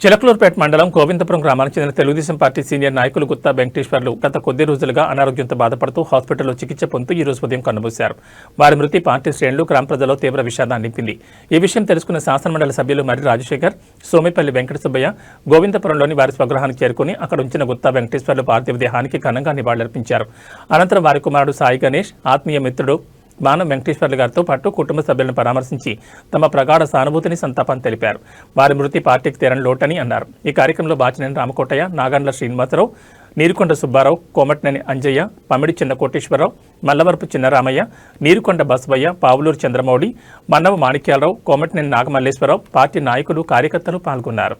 చిలకలూరుపేట మండలం గోవిందపురం గ్రామానికి చెందిన తెలుగుదేశం పార్టీ సీనియర్ నాయకులు గుత్తా వెంకటేశ్వర్లు గత కొద్ది రోజులుగా అనారోగ్యంతో బాధపడుతూ హాస్పిటల్లో చికిత్స పొందుతూ ఈ రోజు ఉదయం కన్నుమూశారు వారి మృతి పార్టీ శ్రేణులు గ్రామ ప్రజల్లో తీవ్ర విషాదాన్ని నింపింది ఈ విషయం తెలుసుకున్న శాసనమండలి సభ్యులు మరి రాజశేఖర్ సోమిపల్లి వెంకట సుబ్బయ్య గోవిందపురంలోని వారి స్వగృహానికి చేరుకుని అక్కడ ఉంచిన గుత్తా వెంకటేశ్వర్లు పార్థివ దేహానికి ఘనంగా నివాళులర్పించారు. అనంతరం వారి కుమారుడు సాయి గణేష్ ఆత్మీయ మిత్రుడు బాణం వెంకటేశ్వర్లు గారితో పాటు కుటుంబ సభ్యులను పరామర్శించి తమ ప్రగాఢ సానుభూతిని సంతాపాన్ని తెలిపారు. వారి మృతి పార్టీకి తీరని లోటని అన్నారు. ఈ కార్యక్రమంలో బాచినేని రామకోటయ్య నాగండ్ల శ్రీనివాసరావు నీరుకొండ సుబ్బారావు కోమటినేని అంజయ్య పమిడి చిన్న కోటేశ్వరరావు మల్లవరపు చిన్నరామయ్య నీరుకొండ బసవయ్య పావులూరు చంద్రమౌళి మన్నవ మాణిక్యాలరావు కోమటినేని నాగమల్లేశ్వరరావు పార్టీ నాయకులు కార్యకర్తలు పాల్గొన్నారు.